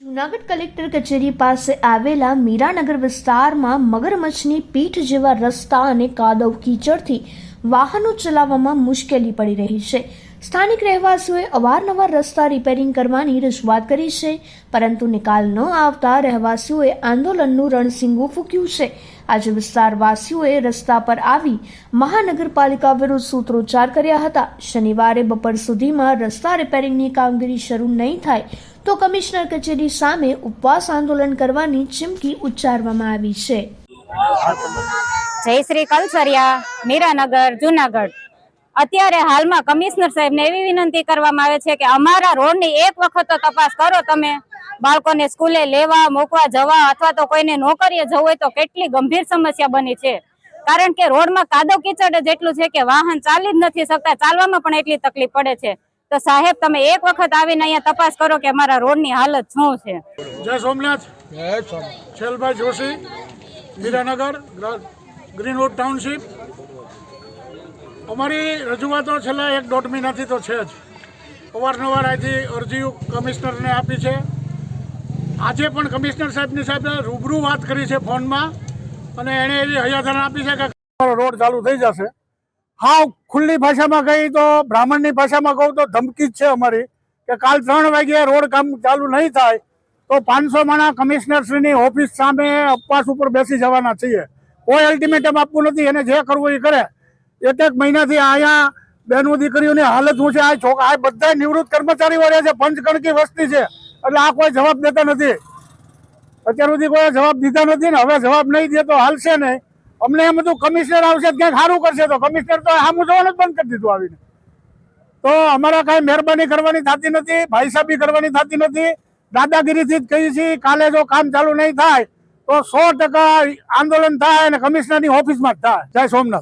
Junagadh collector કચેરી પાસે આવેલા મીરાનગર વિસ્તારમાં મગરમચ્છની પીઠ જેવા રસ્તા અને કાદવ કીચડથી વાહનો ચલાવવામાં મુશ્કેલી પડી રહી છે. સ્થાનિક રહેવાસીઓએ અવારનવાર રસ્તા રિપેરિંગ કરવાની રજૂઆત કરી છે, પરંતુ નિકાલ ન આવતા રહેવાસીઓએ આંદોલનનું રણસિંગું ફૂક્યું છે. આજે વિસ્તારવાસીઓએ રસ્તા પર આવી મહાનગરપાલિકા વિરુદ્ધ સૂત્રોચ્ચાર કર્યા હતા. શનિવારે બપોર સુધીમાં રસ્તા રિપેરિંગની કામગીરી શરૂ નહીં થાય તો કમિશનર કચેરી સામે ઉપવાસ આંદોલન કરવાની ચીમકી ઉચ્ચારવામાં આવી છે. જય શ્રી કલસરિયા મીરાનગર જુનાગઢ. અત્યારે હાલમાં કમિશનર સાહેબને એવી વિનંતી કરવામાં આવે છે કે અમારા રોડની એક વખત તો તપાસ કરો તમે. બાળકોને સ્કૂલે લેવા મૂકવા જવા અથવા તો કોઈને નોકરીએ જવું હોય તો કેટલી ગંભીર સમસ્યા બની છે. કારણ કે રોડમાં કાદવ કીચડ જ એટલું છે કે વાહન ચાલી જ નથી શકતા ચાલવામાં પણ એટલી તકલીફ પડે છે. તો સાહેબ તમે એક વખત આવીને અહીંયા તપાસ કરો કે અમારા રોડની હાલત શું છે? જય સોમનાથ. છેલભાઈ જોશી મીરાનગર ગ્ર- ગ્રીનવુડ ટાઉનશીપ. અમારી રજૂઆતો છેલ્લા એક દોઢ મહિનાથી તો છે જ. અવારનવાર અહીંથી અરજીઓ કમિશનરને આપી છે. આજે પણ કમિશનર સાહેબની સાહેબે રૂબરૂ વાત કરી છે ફોનમાં અને એણે એવી હૈયાધારણ આપી છે કે રોડ ચાલુ થઈ જશે. હા ખુલ્લી ભાષામાં કહી તો, બ્રાહ્મણની ભાષામાં કહું તો ધમકી જ છે અમારી કે કાલ ત્રણ વાગ્યે રોડ કામ ચાલુ નહીં થાય તો પાંચસો માણા કમિશનરશ્રીની ઓફિસ સામે ઉપવાસ ઉપર બેસી જવાના છીએ. કોઈ અલ્ટિમેટમ આપવું નથી, એને જે કરવું એ કરે. એક એક મહિનાથી અહીંયા બહેનો દીકરીઓની હાલત શું છે? આ છોકરા આ બધા નિવૃત્ત કર્મચારીઓ રહે છે પંચકણકી વસ્તી છે. એટલે આ કોઈ જવાબ દેતા નથી. અત્યાર સુધી કોઈ જવાબ દીધા નથી ને હવે જવાબ નહીં દે તો હાલશે નહીં. અમને એમ હતું, કમિશનર આવશે ક્યાંક સારું કરશે. તો કમિશનર તો આમ જોવાનું જ બંધ કરી દીધું આવીને. તો અમારા કાંઈ મહેરબાની કરવાની થતી નથી, ભાઈસાબી કરવાની થતી નથી. દાદાગીરીથી જ કહીએ છીએ કાલે જો કામ ચાલુ નહીં થાય તો સો ટકા આંદોલન થાય અને કમિશનરની ઓફિસમાં જ થાય. જય સોમનાથ.